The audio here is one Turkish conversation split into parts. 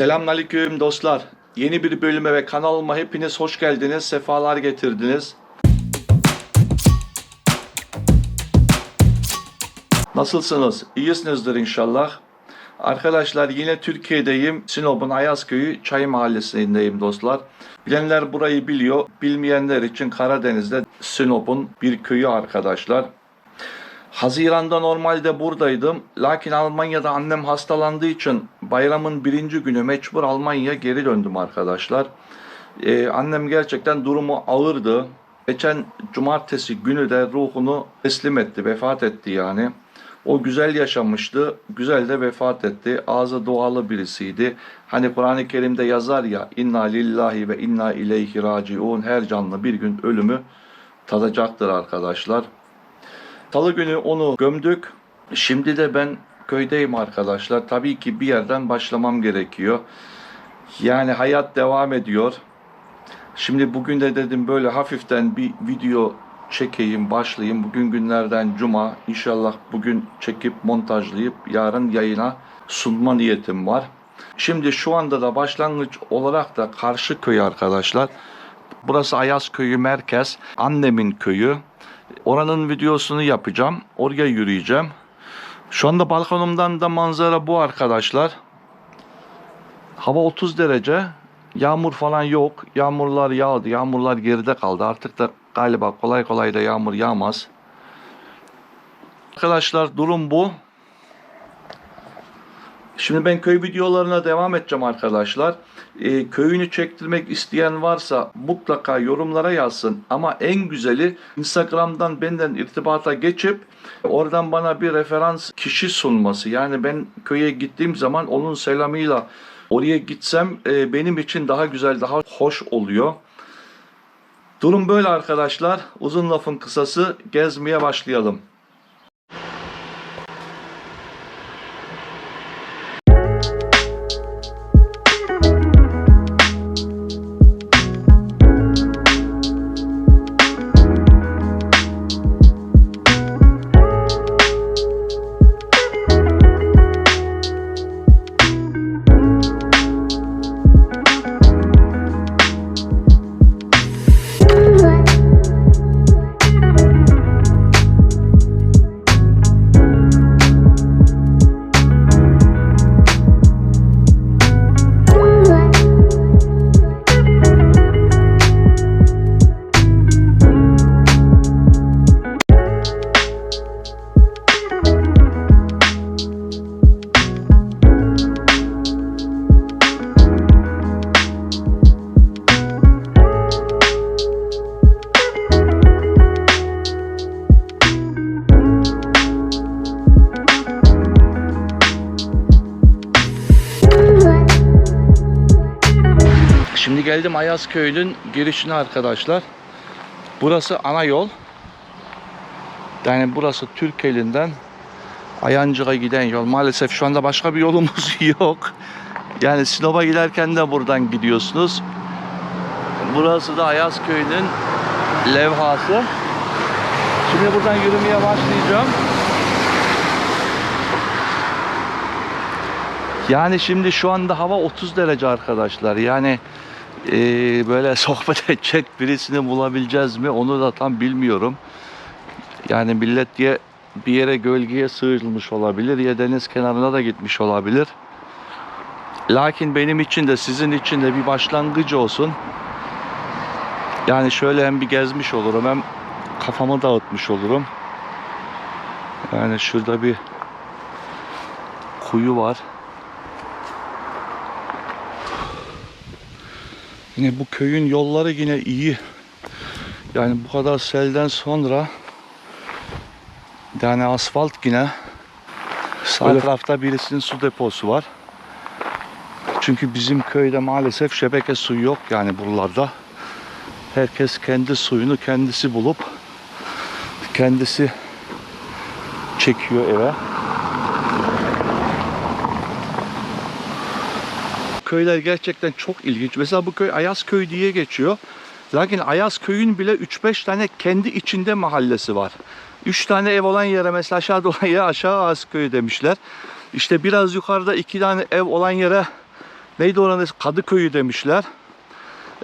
Selamünaleyküm dostlar. Yeni bir bölüme ve kanalıma hepiniz hoş geldiniz, sefalar getirdiniz. Nasılsınız? İyisinizdir inşallah. Arkadaşlar yine Türkiye'deyim. Sinop'un Ayazköy'ü Çay Mahallesi'ndeyim dostlar. Bilenler burayı biliyor. Bilmeyenler için Karadeniz'de Sinop'un bir köyü arkadaşlar. Haziran'da normalde buradaydım. Lakin Almanya'da annem hastalandığı için bayramın birinci günü mecbur Almanya'ya geri döndüm arkadaşlar. Ee, annem gerçekten durumu ağırdı. Geçen cumartesi günü de ruhunu teslim etti, vefat etti yani. O güzel yaşamıştı, güzel de vefat etti. Ağzı dualı birisiydi. Hani Kur'an-ı Kerim'de yazar ya, inna lillahi ve inna ileyhi raciun. Her canlı bir gün ölümü tadacaktır arkadaşlar. Salı günü onu gömdük. Şimdi de ben köydeyim arkadaşlar. Tabii ki bir yerden başlamam gerekiyor. Yani hayat devam ediyor. Şimdi bugün de dedim böyle hafiften bir video çekeyim, başlayayım. Bugün günlerden cuma. İnşallah bugün çekip montajlayıp yarın yayına sunma niyetim var. Şimdi şu anda da başlangıç olarak da karşı köy arkadaşlar. Burası Ayaz Köyü merkez. Annemin köyü. Oranın videosunu yapacağım. Oraya yürüyeceğim. Şu anda balkonumdan da manzara bu arkadaşlar. Hava 30 derece. Yağmur falan yok. Yağmurlar yağdı. Yağmurlar geride kaldı. Artık da galiba kolay kolay da yağmur yağmaz. Arkadaşlar durum bu. Şimdi ben köy videolarına devam edeceğim arkadaşlar. Ee, köyünü çektirmek isteyen varsa mutlaka yorumlara yazsın. Ama en güzeli Instagram'dan benden irtibata geçip oradan bana bir referans kişi sunması. Yani ben köye gittiğim zaman onun selamıyla oraya gitsem e, benim için daha güzel, daha hoş oluyor. Durum böyle arkadaşlar. Uzun lafın kısası gezmeye başlayalım. Ayazköy'ün girişine arkadaşlar. Burası ana yol. Yani burası Türkeli'nden Ayancık'a giden yol. Maalesef şu anda başka bir yolumuz yok. Yani Sinop'a giderken de buradan gidiyorsunuz. Burası da Ayazköy'ün levhası. Şimdi buradan yürümeye başlayacağım. Yani şimdi şu anda hava 30 derece arkadaşlar. Yani e, böyle sohbet edecek birisini bulabileceğiz mi onu da tam bilmiyorum. Yani millet diye bir yere gölgeye sığınmış olabilir ya deniz kenarına da gitmiş olabilir. Lakin benim için de sizin için de bir başlangıcı olsun. Yani şöyle hem bir gezmiş olurum hem kafamı dağıtmış olurum. Yani şurada bir kuyu var. Yine bu köyün yolları yine iyi. Yani bu kadar selden sonra yani asfalt yine sağ Öyle. tarafta birisinin su deposu var. Çünkü bizim köyde maalesef şebeke suyu yok yani buralarda. Herkes kendi suyunu kendisi bulup kendisi çekiyor eve. Köyler gerçekten çok ilginç. Mesela bu köy Ayazköy diye geçiyor. Lakin Ayazköy'ün bile 3-5 tane kendi içinde mahallesi var. 3 tane ev olan yere mesela aşağıda olan yere aşağı Ayazköy demişler. İşte biraz yukarıda 2 tane ev olan yere Neydi oranın? Kadıköy'ü demişler.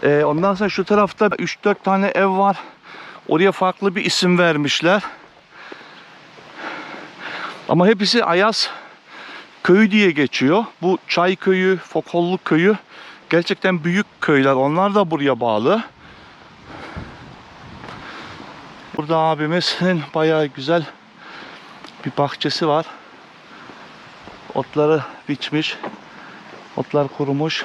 Ee, ondan sonra şu tarafta 3-4 tane ev var. Oraya farklı bir isim vermişler. Ama hepsi Ayaz köyü diye geçiyor. Bu Çay köyü, Fokolluk köyü gerçekten büyük köyler. Onlar da buraya bağlı. Burada abimizin bayağı güzel bir bahçesi var. Otları biçmiş. Otlar kurumuş.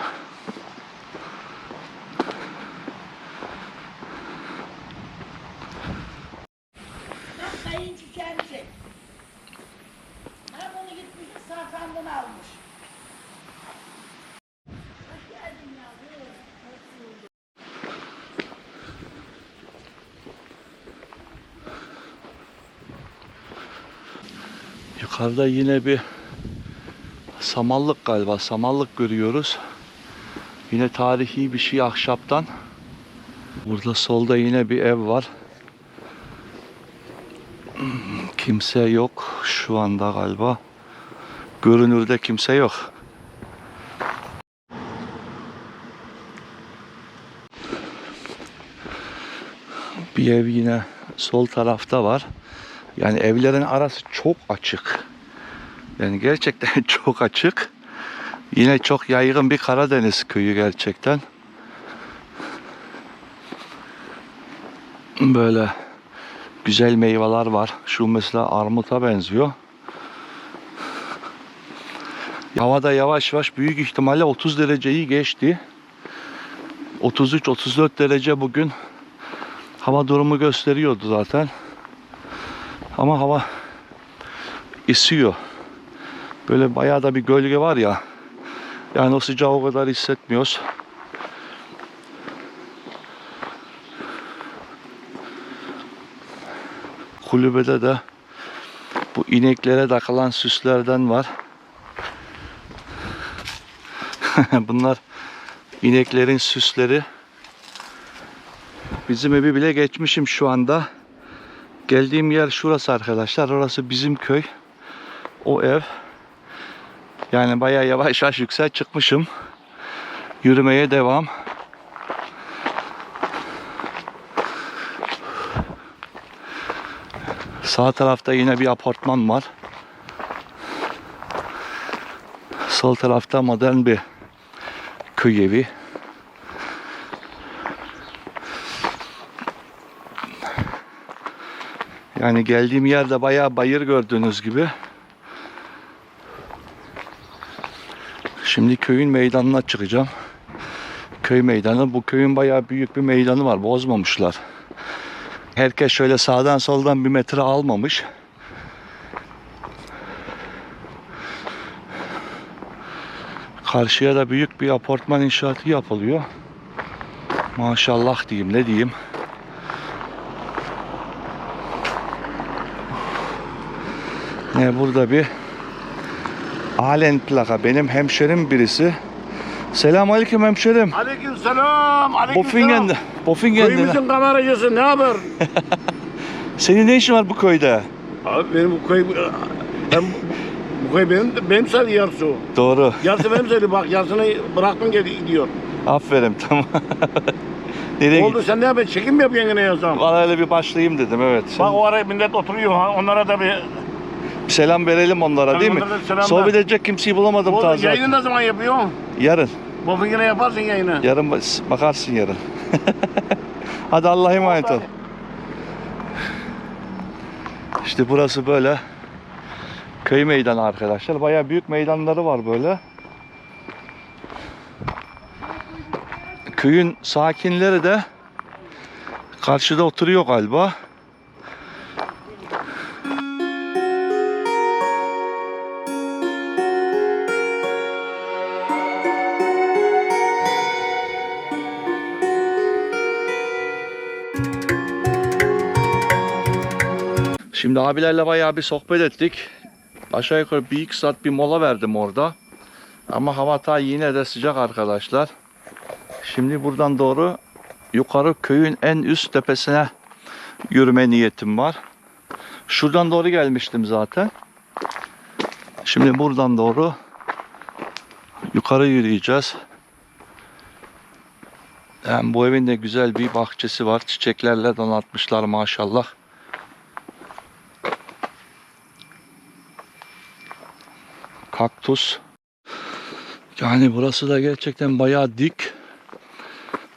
Bak kayınçı kendisi. Ha bunu gitmiş Sakan'dan almış. Hoş geldin yavrum. Hoş bulduk. Yukarıda yine bir samallık galiba. Samallık görüyoruz. Yine tarihi bir şey ahşaptan. Burada solda yine bir ev var. Kimse yok şu anda galiba. Görünürde kimse yok. Bir ev yine sol tarafta var. Yani evlerin arası çok açık. Yani gerçekten çok açık. Yine çok yaygın bir Karadeniz köyü gerçekten. Böyle güzel meyveler var. Şu mesela armuta benziyor. Havada yavaş yavaş büyük ihtimalle 30 dereceyi geçti. 33-34 derece bugün hava durumu gösteriyordu zaten. Ama hava esiyor. Böyle bayağı da bir gölge var ya. Yani o sıcağı o kadar hissetmiyoruz. Kulübede de bu ineklere takılan süslerden var. Bunlar ineklerin süsleri. Bizim evi bile geçmişim şu anda. Geldiğim yer şurası arkadaşlar. Orası bizim köy. O ev. Yani bayağı yavaş yavaş yüksel çıkmışım. Yürümeye devam. Sağ tarafta yine bir apartman var. Sol tarafta modern bir köy evi. Yani geldiğim yerde bayağı bayır gördüğünüz gibi. Şimdi köyün meydanına çıkacağım. Köy meydanı. Bu köyün bayağı büyük bir meydanı var. Bozmamışlar. Herkes şöyle sağdan soldan bir metre almamış. Karşıya da büyük bir apartman inşaatı yapılıyor. Maşallah diyeyim ne diyeyim. Ne burada bir Alen plaka benim hemşerim birisi. Selam aleyküm hemşerim. Aleyküm selam. Aleyküm Bofingen'de. Bofingen'de. Köyümüzün kameracısı ne haber? Senin ne işin var bu köyde? Abi benim bu köy... Ben, bu köy benim, benim sayılı yarısı o. Doğru. Yarısı benim sayılı bak yarısını bıraktım gel gidiyor. Aferin tamam. Nereye Oldu sen ne yapıyorsun? Çekim mi yapıyorsun yine yazsam? Bana öyle bir başlayayım dedim evet. Bak o araya millet oturuyor. Onlara da bir... Selam verelim onlara değil mi? onlara da. Sohbet edecek kimseyi bulamadım Oldu, taze. yayını ne zaman yapıyorsun? Yarın. Bugün yine yaparsın yayını. Yarın bak- bakarsın yarın. Hadi Allah'a emanet ol. İşte burası böyle köy meydanı arkadaşlar. Bayağı büyük meydanları var böyle. Köyün sakinleri de karşıda oturuyor galiba. Şimdi abilerle bayağı bir sohbet ettik. Aşağı yukarı bir iki saat bir mola verdim orada. Ama hava ta yine de sıcak arkadaşlar. Şimdi buradan doğru yukarı köyün en üst tepesine yürüme niyetim var. Şuradan doğru gelmiştim zaten. Şimdi buradan doğru yukarı yürüyeceğiz. Yani bu evin de güzel bir bahçesi var. Çiçeklerle donatmışlar maşallah. Kaktus. Yani burası da gerçekten bayağı dik.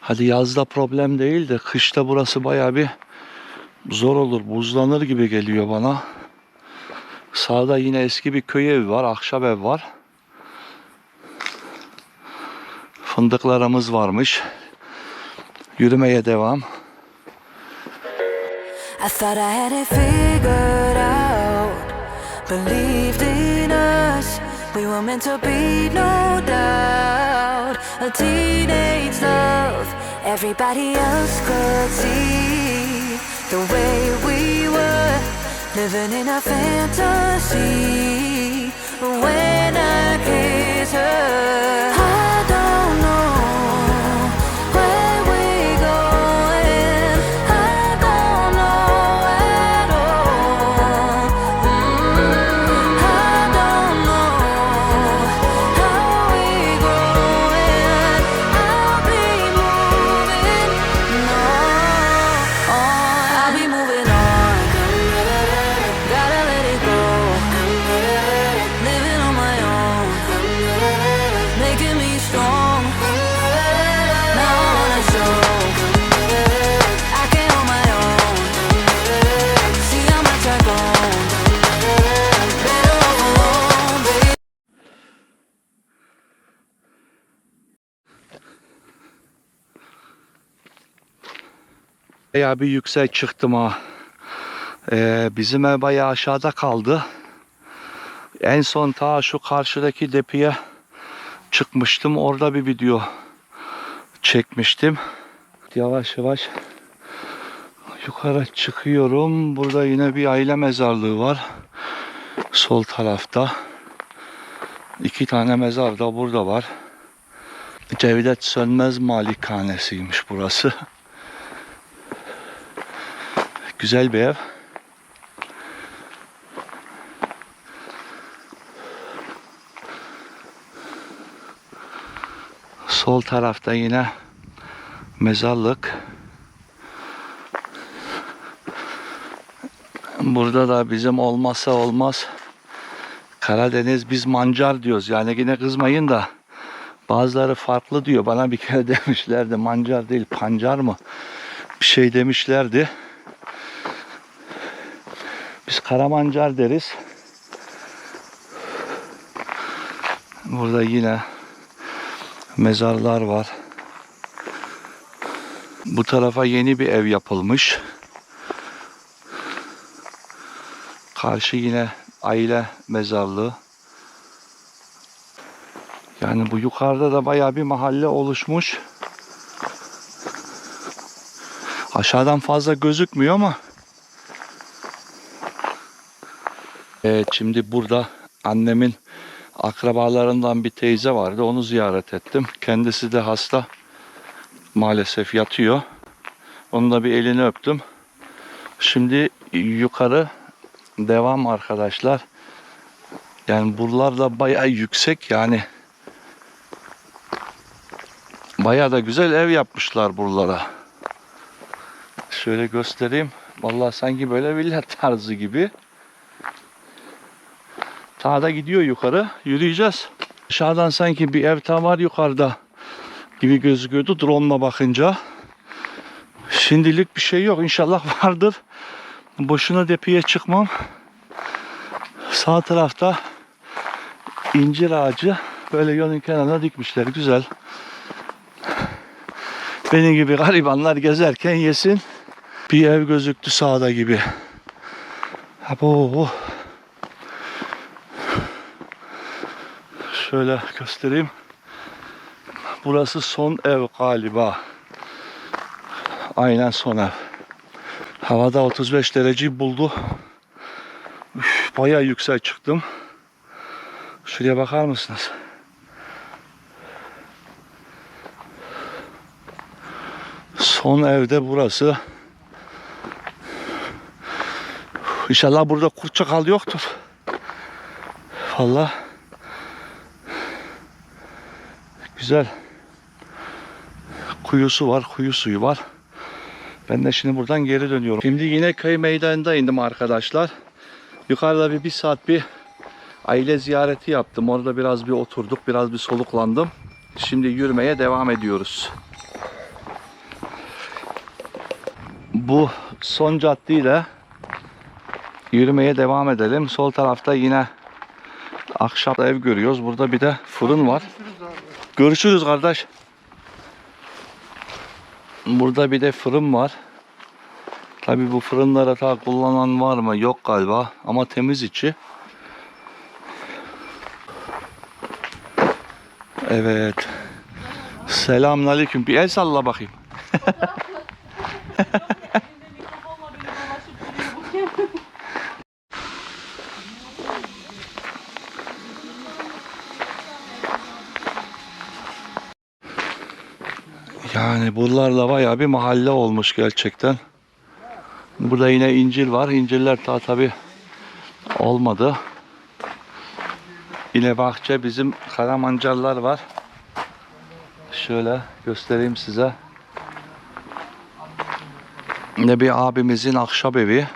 Hadi yazda problem değil de kışta burası bayağı bir zor olur. Buzlanır gibi geliyor bana. Sağda yine eski bir köy evi var. Ahşap ev var. Fındıklarımız varmış. Yürümeye devam. I thought I had it figured out. Believed us. We were meant to be, no doubt. A teenage love. Everybody else could see the way we were. Living in a fantasy. When I kiss her, I don't know Bayağı bir yüksek çıktım ha. Ee, bizim ev bayağı aşağıda kaldı. En son ta şu karşıdaki depiye çıkmıştım. Orada bir video çekmiştim. Yavaş yavaş yukarı çıkıyorum. Burada yine bir aile mezarlığı var. Sol tarafta. İki tane mezar da burada var. Cevdet Sönmez malikanesiymiş burası. Güzel bir ev. Sol tarafta yine mezarlık. Burada da bizim olmazsa olmaz Karadeniz biz mancar diyoruz. Yani yine kızmayın da bazıları farklı diyor. Bana bir kere demişlerdi mancar değil pancar mı? Bir şey demişlerdi. Biz karamancar deriz. Burada yine mezarlar var. Bu tarafa yeni bir ev yapılmış. Karşı yine aile mezarlığı. Yani bu yukarıda da bayağı bir mahalle oluşmuş. Aşağıdan fazla gözükmüyor ama Evet şimdi burada annemin akrabalarından bir teyze vardı. Onu ziyaret ettim. Kendisi de hasta. Maalesef yatıyor. Onun da bir elini öptüm. Şimdi yukarı devam arkadaşlar. Yani buralar da bayağı yüksek yani. Bayağı da güzel ev yapmışlar buralara. Şöyle göstereyim. Vallahi sanki böyle villa tarzı gibi. Sağda gidiyor yukarı. Yürüyeceğiz. Aşağıdan sanki bir ev tam var yukarıda gibi gözüküyordu drone'la bakınca. Şimdilik bir şey yok. İnşallah vardır. Boşuna depiye çıkmam. Sağ tarafta incir ağacı böyle yolun kenarına dikmişler. Güzel. Benim gibi garibanlar gezerken yesin. Bir ev gözüktü sağda gibi. Abo. Şöyle göstereyim. Burası son ev galiba. Aynen son ev. Havada 35 dereceyi buldu. Üf, bayağı yüksek çıktım. Şuraya bakar mısınız? Son evde burası. İnşallah burada kurt çakal yoktur. Vallahi Güzel. kuyusu var, kuyu suyu var. Ben de şimdi buradan geri dönüyorum. Şimdi yine köy meydanında indim arkadaşlar. Yukarıda bir, bir saat bir aile ziyareti yaptım. Orada biraz bir oturduk, biraz bir soluklandım. Şimdi yürümeye devam ediyoruz. Bu son caddeyle yürümeye devam edelim. Sol tarafta yine ahşap ev görüyoruz. Burada bir de fırın var. Görüşürüz kardeş. Burada bir de fırın var. Tabi bu fırınlara ta kullanan var mı? Yok galiba. Ama temiz içi. Evet. Selamünaleyküm. Bir el salla bakayım. Yani buralarla bayağı bir mahalle olmuş gerçekten. Burada yine incir var. İncirler daha tabi olmadı. Yine bahçe bizim karamancarlar var. Şöyle göstereyim size. Yine bir abimizin ahşap evi.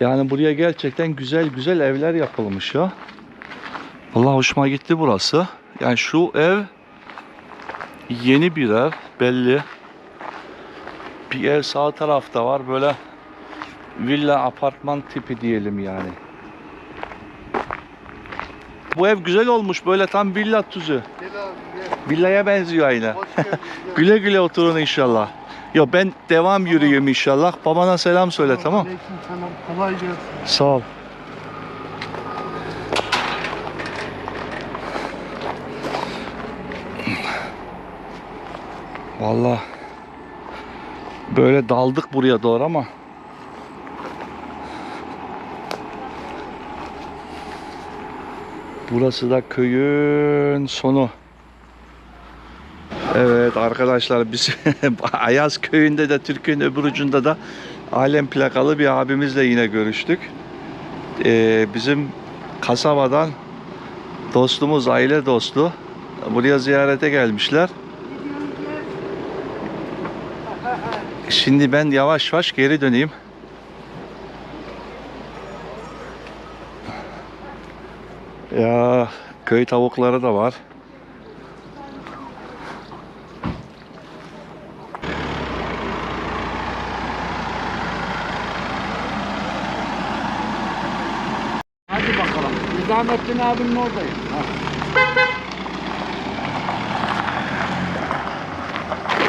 Yani buraya gerçekten güzel güzel evler yapılmış ya. Vallahi hoşuma gitti burası. Yani şu ev yeni bir ev belli. Bir ev sağ tarafta var böyle villa apartman tipi diyelim yani. Bu ev güzel olmuş böyle tam villa tuzu. Villaya benziyor aynı. güle güle oturun inşallah. Yo ben devam yürüyeyim inşallah. Babana selam söyle tamam. Aleykümselam. Kolay gelsin. Sağ ol. Vallahi böyle daldık buraya doğru ama Burası da köyün sonu. Evet arkadaşlar biz Ayaz köyünde de Türkiye'nin öbür ucunda da alem plakalı bir abimizle yine görüştük. Ee, bizim kasabadan dostumuz, aile dostu buraya ziyarete gelmişler. Şimdi ben yavaş yavaş geri döneyim. Ya köy tavukları da var. Hadi bakalım. Nizamettin abinin oradayım.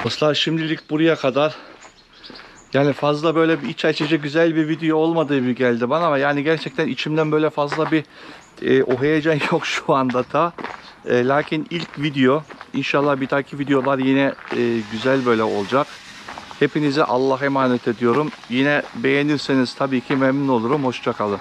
Dostlar şimdilik buraya kadar. Yani fazla böyle bir iç açıcı güzel bir video olmadığı gibi geldi bana ama yani gerçekten içimden böyle fazla bir e, o heyecan yok şu anda ta. E, lakin ilk video inşallah bir dahaki videolar yine e, güzel böyle olacak. Hepinize Allah'a emanet ediyorum. Yine beğenirseniz tabii ki memnun olurum. Hoşçakalın.